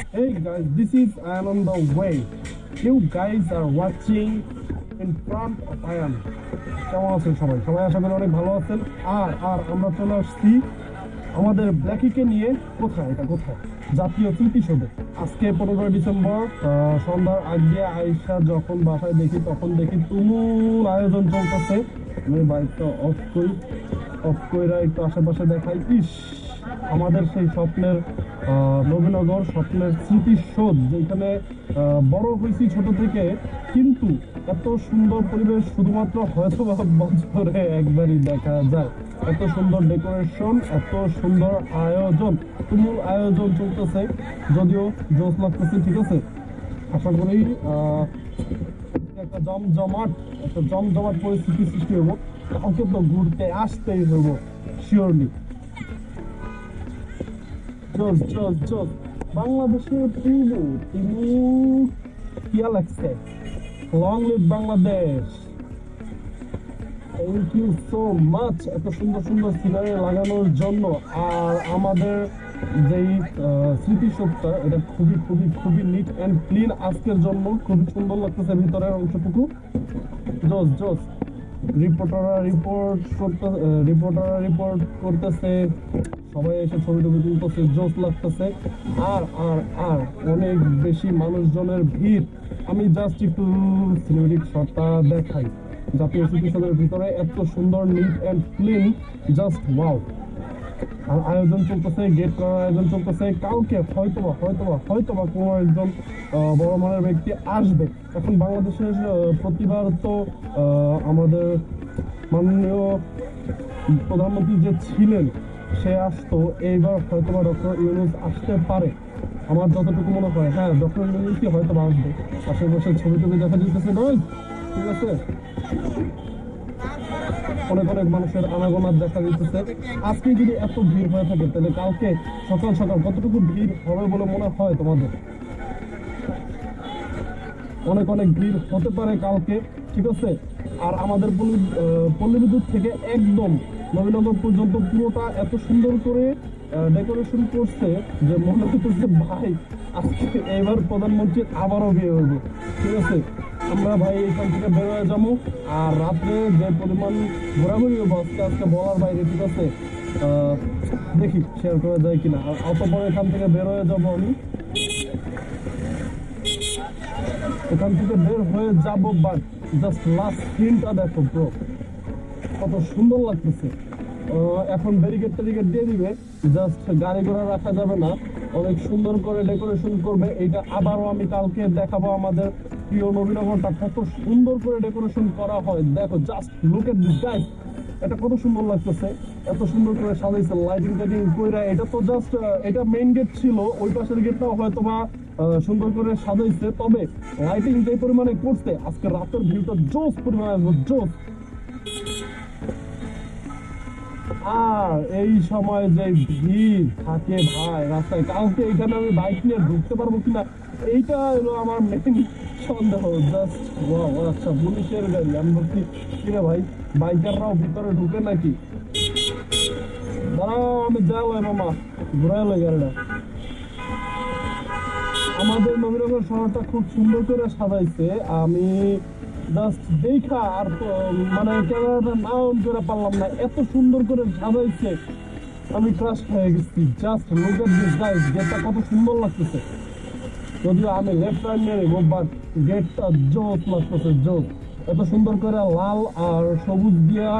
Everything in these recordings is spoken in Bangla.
Hey guys, this is Ian on the way. You guys are watching in front of Ian. কেমন আছেন সবাই? সবাই আশা করি অনেক ভালো আছেন। আর আর আমরা চলে আসছি আমাদের ব্ল্যাকিকে নিয়ে কোথায়? এটা কোথায়? জাতীয় স্মৃতিসৌধে। আজকে পনেরোই ডিসেম্বর সন্ধ্যার আগে আইসা যখন বাসায় দেখি তখন দেখি তুমুল আয়োজন চলতেছে। আমি বাইকটা অফ করি। অফ কইরা একটু আশেপাশে দেখাই। ইস! আমাদের সেই স্বপ্নের নবীনগর স্বপ্নের স্মৃতিসৌধ যেখানে বড় হয়েছি ছোট থেকে, কিন্তু এত সুন্দর পরিবেশ শুধুমাত্র হয়তো বছরে একবারই দেখা যায়। এত সুন্দর ডেকোরেশন, এত সুন্দর আয়োজন, তুমুল আয়োজন চলতেছে। যদিও জোস লাগতেছে, ঠিক আছে? আশা করি একটা জমজমাট একটা জমজমাট পরিস্থিতি সৃষ্টি হব। কাউকে তো ঘুরতে আসতেই হব শিওরলি জোস জোস জোস বাংলাদেশের পূর্ব তিনি কিয়া লাগছে long live Bangladesh thank you so much এত সুন্দর সুন্দর সিনারি লাগানোর জন্য। আর আমাদের যেই আহ, স্মৃতিসৌধটা এটা খুবই খুবই খুবই নিট অ্যান্ড ক্লিন আজকের জন্য। খুবই সুন্দর লাগতেছে ভিতরের অংশটুকু। জোস জোস। রিপোর্টাররা রিপোর্ট করতে রিপোর্টাররা রিপোর্ট করতেছে। সবাই এসে ছবি টবি তুলতেছে জোস লাগতেছে। আর আর আর অনেক বেশি মানুষজনের ভিড়। আমি জাস্ট একটু সিনেমেটিক শটটা দেখাই। জাতীয় স্মৃতিসৌধের ভিতরে এত সুন্দর neat and clean just wow আর আয়োজন চলতেছে গেট করার আয়োজন চলতেছে। কাউকে হয়তোবা হয়তোবা হয়তোবা কোনো একজন বড় মানের ব্যক্তি আসবে। এখন বাংলাদেশের প্রতিবার তো আমাদের মাননীয় প্রধানমন্ত্রী যে ছিলেন সে আসতো, এইবার হয়তো বা ডক্টর ইউনুস আসতে পারে। আমার যতটুকু মনে হয় হ্যাঁ ডক্টর ইউনুসই হয়তো বা আসবে। আশেপাশে ছবি টবি দেখা যেতেছে নয় ঠিক আছে? অনেক অনেক মানুষের আনাগোনা দেখা দিতেছে আজকে যদি এত ভিড় হয়ে থাকে, তাহলে কালকে সকাল সকাল কতটুকু ভিড় হবে বলে মনে হয় তোমাদের? অনেক অনেক ভিড় হতে পারে কালকে, ঠিক আছে? আর আমাদের পল্লী পল্লী বিদ্যুৎ থেকে একদম নবীনগর পর্যন্ত পুরোটা এত সুন্দর করে ডেকোরেশন করছে যে মনে হচ্ছে ভাই, আজকে এবার প্রধানমন্ত্রীর আবারও বিয়ে হইব ঠিক আছে? আমরা ভাই এখান থেকে বের হয়ে যাব। আর রাত্রে যে পরিমাণ ঘোরাঘুরি হব, আজকে আজকে বলার বাইরে, ঠিক আছে? দেখি শেয়ার করা যায় কিনা। আর অত পরে এখান থেকে বের হয়ে যাব আমি। এখান থেকে বের হয়ে যাব বাট জাস্ট লাস্ট সিনটা দেখো ব্রো কত সুন্দর লাগতেছে। এখন ব্যারিকেড ট্যারিকেড দিয়ে দিবে জাস্ট গাড়ি ঘোড়া রাখা যাবে না, অনেক সুন্দর করে ডেকোরেশন করবে। এটা আবারও আমি কালকে দেখাবো আমাদের প্রিয় নবীনগরটা, কত সুন্দর করে ডেকোরেশন করা হয়। দেখো just look at this guys এটা কত সুন্দর লাগতেছে, এত সুন্দর করে সাজাইছে লাইটিং টাইটিং কইরা। এটা তো জাস্ট এটা মেইন গেট ছিল, ওই পাশের গেটটাও হয়তো বা সুন্দর করে সাজাইছে, তবে লাইটিং যে পরিমাণে করছে, আজকে রাতের ভিউটা জোস পরিমাণে জোস। এই সময় যে ভিড় থাকে ভাই, রাস্তায়, কাউকে এখানে আমি বাইক নিয়ে ঢুকতে পারব কিনা, এইটা হলো আমার মেন সন্দেহ। জাস্ট আচ্ছা পুলিশের গাড়ি। আমি বলছি, কিরে ভাই বাইকাররাও ভিতরে ঢুকে নাকি? দাঁড়াও, আমি যাই মামা ঘুরাইলো গাড়িটা। আমাদের নবীনগর শহরটা খুব সুন্দর করে সাজাইছে। আমি জাস্ট দেখা আর মানে ক্যামেরাটা না অন করে পারলাম না, এত সুন্দর করে সাজাইছে। আমি ক্রাশ হয়ে গেছি। জাস্ট লুক এট দিস গেটটা কত সুন্দর লাগতেছে। যদিও আমি লেফট রাইট নিয়ে নেব বাট গেটটা জোস লাগতেছে জোস এত সুন্দর করে লাল আর সবুজ দিয়া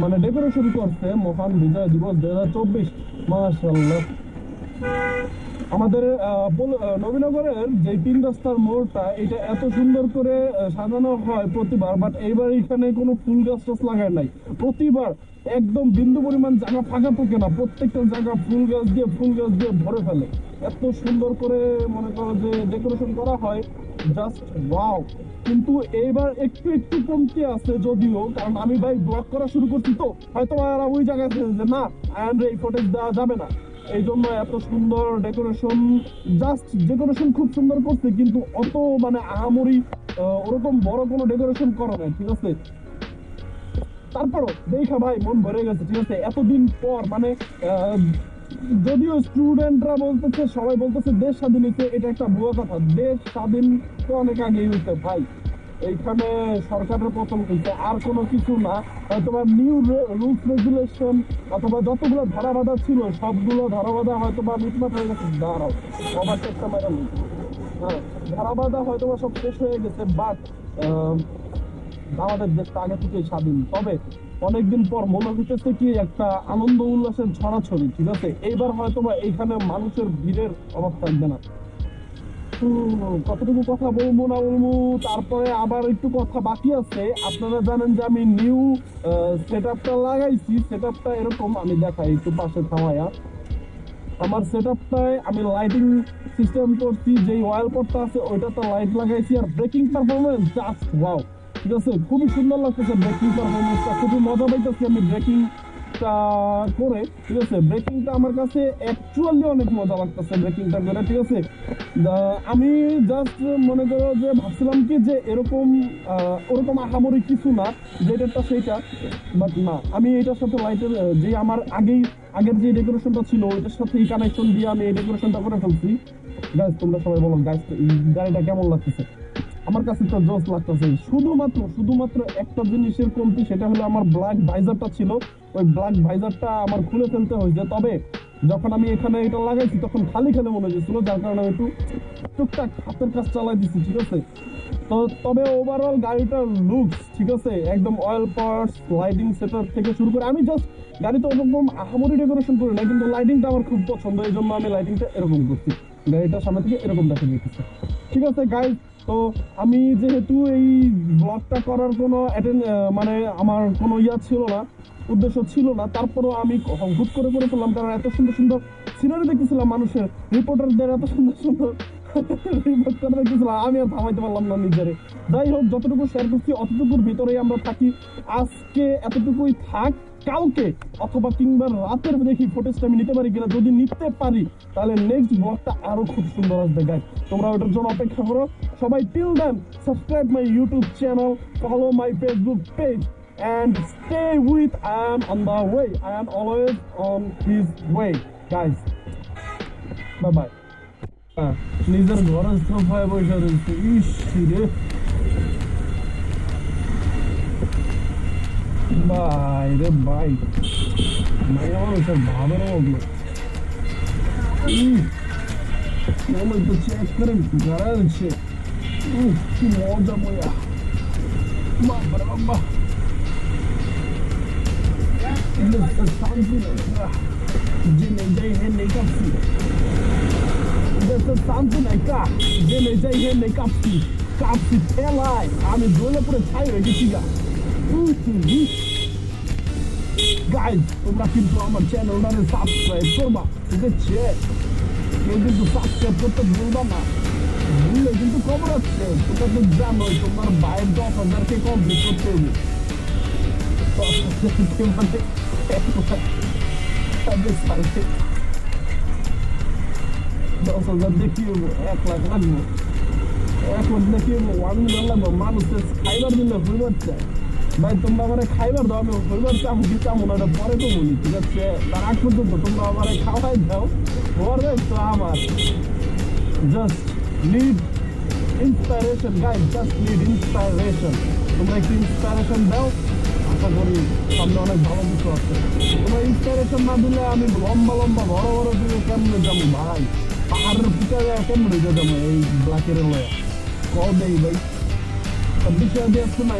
মানে ডেকোরেশন করছে মহান বিজয় দিবস দুই হাজার চব্বিশ। মাসাল্লাহ আমাদের নবীনগরের যে তিন রাস্তার মোড়টা, এটা এত সুন্দর করে সাজানো হয় প্রতিবার বাট এইবার এখানে কোনো ফুল গাছ টাছ লাগায় নাই। প্রতিবার একদম বিন্দু পরিমাণ জায়গা ফাঁকা থাকে না, প্রত্যেকটা জায়গা ফুল গাছ দিয়ে, ফুল গাছ দিয়ে ভরে ফেলে। এত সুন্দর করে মনে করো যে ডেকোরেশন করা হয় জাস্ট ওয়াও কিন্তু এইবার একটু একটু কমতি আছে যদিও, কারণ আমি ভাই ব্লক করা শুরু করছি তো, হয়তো আর ওই জায়গায় না আয়ন এই ফুটেজ দেওয়া যাবে না। এই জন্য এত সুন্দর ডেকোরেশন জাস্ট ডেকোরেশন খুব সুন্দর করছে, কিন্তু অত মানে আহামরি ওরকম বড় কোনো ডেকোরেশন করা নাই, ঠিক আছে? তারপরও দেখা ভাই, মন ভরে গেছে, ঠিক আছে? এতদিন পর মানে যদিও স্টুডেন্টরা বলতেছে, সবাই বলতেছে দেশ স্বাধীন এটা একটা ভুয়া কথা। দেশ স্বাধীন তো অনেক আগেই হয়েছে ভাই। এইখানে সরকারের প্রথম হয়েছে আর কোনো কিছু না হয়তো বা নিউ রুলস রেগুলেশন অথবা যতগুলো ধারাবাধা ছিল, সবগুলো ধারাবাধা হয়তো বা মিটমাট হয়ে গেছে। দাঁড়াও, সবার চেষ্টা হ্যাঁ ধারাবাধা হয়তো বা সব শেষ হয়ে গেছে বাট আমাদের দেশটা আগে থেকেই স্বাধীন। তবে অনেকদিন পর মনে হইতেছে কি, একটা আনন্দ উল্লাসের ছড়াছড়ি, ঠিক আছে? এইবার হয়তো বা এইখানে মানুষের ভিড়ের অভাব থাকবে না। কতটুকু কথা বলব না বলব, তারপরে আবার একটু কথা বাকি আছে। আপনারা জানেন যে আমি নিউ সেট আপটা লাগাইছি। সেট আপটা এরকম, আমি দেখাই একটু পাশে থামায়া। আমার সেট আপটায় আমি লাইটিং সিস্টেম করছি, যেই অয়েল পটটা আছে, ওইটাতে লাইট লাগাইছি আর ব্রেকিং পারফরমেন্স জাস্ট ওয়াও ঠিক আছে? খুবই সুন্দর লাগতেছে ব্রেকিং পারফরমেন্সটা খুবই মজা পাইতেছি আমি ব্রেকিংটা করে, ঠিক আছে? ব্রেকিংটা আমার কাছে অ্যাকচুয়ালি অনেক মজা লাগতেছে ব্রেকিংটা করে ঠিক আছে? আমি জাস্ট মনে করো যে ভাবছিলাম কি যে এরকম ওরকম আহামরি কিছু না যেটাটা সেইটা বাট না। আমি এটার সাথে লাইটের যে আমার আগেই, আগের যে ডেকোরেশনটা ছিল, ওইটার সাথে এই কানেকশন দিয়ে আমি এই ডেকোরেশনটা করে ফেলছি। গাইস তোমরা সবাই বলো গাইস গাড়িটা কেমন লাগতেছে? আমার কাছে তো জোস লাগতেছে। শুধুমাত্র শুধুমাত্র একটা জিনিসের কমতি, সেটা হলো আমার ব্ল্যাক ভাইজারটা ছিল। ওই ব্ল্যাক ভাইজারটা আমার খুলে ফেলতে হয়েছে। তবে যখন আমি এখানে এটা লাগাইছি, তখন খালি খালি মনে হয়েছিল যার কারণে আমি একটু টুকটাক হাতের কাজ চালাই দিচ্ছি ঠিক আছে? তো তবে ওভারঅল গাড়িটার লুকস ঠিক আছে, একদম অয়েল পার্টস লাইটিং সেটআপ থেকে শুরু করে আমি জাস্ট গাড়িতে ওরকম আহামরি ডেকোরেশন করি না কিন্তু লাইটিংটা আমার খুব পছন্দ, এই জন্য আমি লাইটিংটা এরকম করছি। গাড়িটার সামনে থেকে এরকম দেখা যেতেছে ঠিক আছে গাইজ তো আমি যেহেতু এই ব্লগটা করার কোনো মানে আমার কোনো ইয়া ছিল না উদ্দেশ্য ছিল না, তারপরও আমি হুট করে করে ফেললাম, কারণ এত সুন্দর সুন্দর সিনারি দেখতেছিলাম মানুষের রিপোর্টারদের এত সুন্দর সুন্দর আমি আর থামাইতে পারলাম না নিজেরে। যাই হোক, যতটুকু শেয়ার করছি, অতটুকুর ভিতরেই আমরা থাকি। আজকে এতটুকুই থাক, কালকে অথবা কিংবা রাতের দেখি ফুটেজটা আমি নিতে পারি কিনা, যদি নিতে পারি, তাহলে নেক্সট ব্লগটা আরও খুব সুন্দর আসবে তোমরা ওটার জন্য অপেক্ষা করো। সবাই till then subscribe my YouTube channel follow my Facebook page and stay with I am on the way. I am always on his way, guys. Bye bye. হ্যাঁ, নিজের ঘরের সোফায় বসে রয়েছে ইস রে ভাই রে ভাই মাইয়া মানুষের ভাবের মতো মনে তো চেক করে ঘরে আছে উহ, কি মজা মজা বাবা রে বাবা Mr. Something জেনে যাই হে নেই কাপসি Mr. Something একা জেনে যাই হে নেই কাপসি কাপসি ঠেলায় আমি দোলে পরে ছাই হয়ে গেছি গা গাইজ তোমরা কিন্তু আমার চ্যানেলটারে সাবস্ক্রাইব করবা আছে কেউ কিন্তু সাবস্ক্রাইব করতে ভুলবা না ভুললে কিন্তু খবর আছে তোমরা তো জানোই তোমার বাইরের দশ হাজারকে কমপ্লিট করতে হবে মানে দশ হাজার দেখিয়ে এক লাখ লাগবো এক লাখ দেখিয়ে ওয়ান মিলিয়ন লাগবো মানুষের খাইবার দিলে হইবার চায় ভাই তোমরা আমার খাইবার দাও আমি হইবার চামু কি চামু এটা পরে তো বলি ঠিক আছে তার আগ পর্যন্ত তোমরা আমার খাওয়াই দাও পরে তো আমার just need inspiration guide just need inspiration তোমরা একটু ইন্সপাইরেশন দাও। আশা করি সামনে অনেক ভালো কিছু আছে। তোমরা ইনস্পিরেশন না দিলে আমি লম্বা লম্বা, বড় বড় দিকে কেমনে যাব ভাই? পাহাড়ের পিছনে কেমনে যাব এই ব্ল্যাকের লয়া? ক দেই ভাই। বিষয় দিয়ে আসছে না